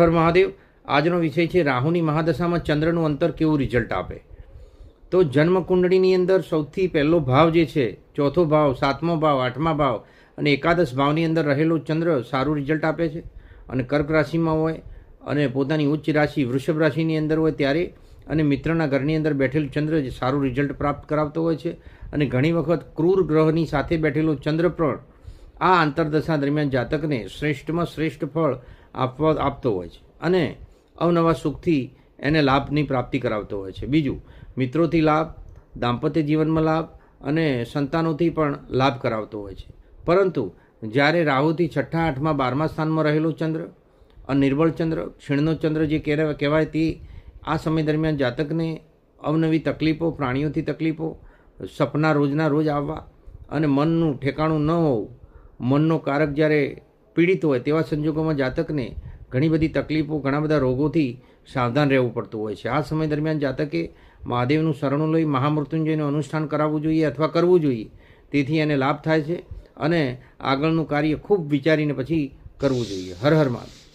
હર મહાદેવ, આજનો વિષય છે રાહુની મહાદશામાં ચંદ્રનું અંતર કેવું રિઝલ્ટ આપે? તો જન્મકુંડળીની અંદર સૌથી પહેલો ભાવ જે છે, ચોથો ભાવ, સાતમો ભાવ, આઠમા ભાવ અને એકાદશ ભાવની અંદર રહેલો ચંદ્ર સારું રિઝલ્ટ આપે છે. અને કર્ક રાશિમાં હોય અને પોતાની ઉચ્ચ રાશિ વૃષભ રાશિની અંદર હોય ત્યારે અને મિત્રના ઘરની અંદર બેઠેલું ચંદ્ર જે સારું રિઝલ્ટ પ્રાપ્ત કરાવતો હોય છે. અને ઘણી વખત ક્રૂર ગ્રહની સાથે બેઠેલો ચંદ્ર પણ આ આંતરદશા દરમિયાન જાતકને શ્રેષ્ઠમાં શ્રેષ્ઠ ફળ આપવા આપતો હોય છે. અને અવનવા સુખથી એને લાભની પ્રાપ્તિ કરાવતો હોય છે. બીજું, મિત્રોથી લાભ, દાંપત્ય જીવનમાં લાભ અને સંતાનોથી પણ લાભ કરાવતો હોય છે. પરંતુ જ્યારે રાહુથી છઠ્ઠા આઠમાં બારમા સ્થાનમાં રહેલો ચંદ્ર, અનિર્બળ ચંદ્ર, ક્ષીણનો ચંદ્ર જે કહેવાય તે, આ સમય દરમિયાન જાતકને અવનવી તકલીફો, પ્રાણીઓથી તકલીફો, સપના રોજના રોજ આવવા અને મનનું ઠેકાણું ન હોવું, મનનો કારક જ્યારે પીડિત હોય તેવા સંજોગોમાં જાતકને ઘણી બધી તકલીફો, ઘણા બધા રોગોથી સાવધાન રહેવું પડતું હોય છે. આ સમય દરમિયાન જાતકે મહાદેવનું શરણું લઈ મહામૃત્યુંજયનું અનુષ્ઠાન કરાવવું જોઈએ અથવા કરવું જોઈએ, તેથી એને લાભ થાય છે અને આગળનું કાર્ય ખૂબ વિચારીને પછી કરવું જોઈએ. હર હર મહાદેવ.